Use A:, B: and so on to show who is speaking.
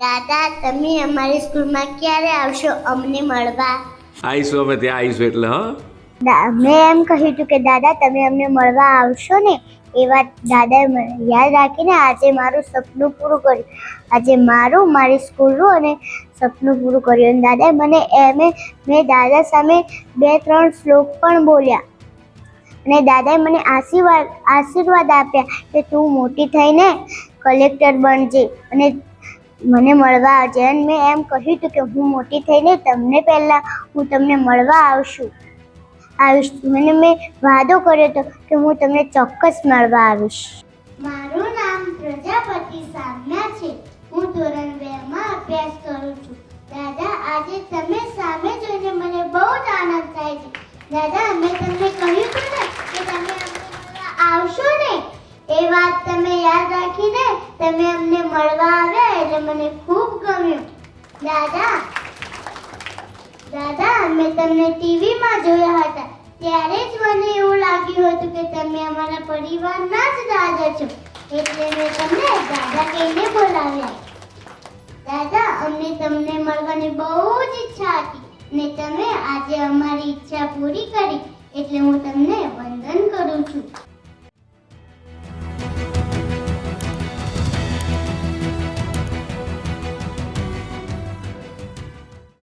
A: દાદા તમે અમારી સ્કૂલમાં ક્યારે આવશો? અમને મળવા.
B: આવીશું અમે ત્યાં આવીશું એટલે હા?
A: મેં એમ કહ્યું હતું કે દાદા તમે અમને મળવા આવશો ને? એ વાત દાદાએ મને યાદ રાખીને આજે મારું સપનું પૂરું કર્યું. આજે મારું મારી સ્કૂલનું અને સપનું પૂરું કર્યું. અને દાદાએ મને એમે મેં દાદા સામે બે ત્રણ શ્લોક પણ બોલ્યા. અને દાદાએ મને આશીર્વાદ આશીર્વાદ આપ્યા કે તું મોટી થઈને કલેક્ટર બનજે. અને મને મળવા આવજે. અને મેં એમ કહ્યું હતું કે હું મોટી થઈને તમને પહેલાં હું તમને મળવા આવશું. આવીશ મને મેં વાદો કર્યો હતો કે હું તમને ચોક્કસ મળવા આવીશ. મારું નામ પ્રજાપતિ સામ્યા છે. હું ધોરણ બે માં અભ્યાસ કરું છું. દાદા, આજે તમે સામે જોઈને મને બહુ જ આનંદ થાય છે. દાદા મેં તમને કહ્યું હતું ને કે તમે અમને આવશો ને? એ વાત તમે યાદ રાખીને તમે અમને મળવા આવ્યા એટલે મને ખૂબ ગમ્યું. દાદા દાદા મેં તમને ટીવીમાં જોયા હતા. ત્યારે જ મને એવું લાગ્યું હતું કે તમે અમારા પરિવારના જ દાદા છો. એટલે મેં તમને દાદા કહીને બોલાવ્યા. દાદા, અમને તમને મળવાની બહુ જ ઈચ્છા હતી ને તમે આજે અમારી ઈચ્છા પૂરી કરી. એટલે હું તમને વંદન કરું છું.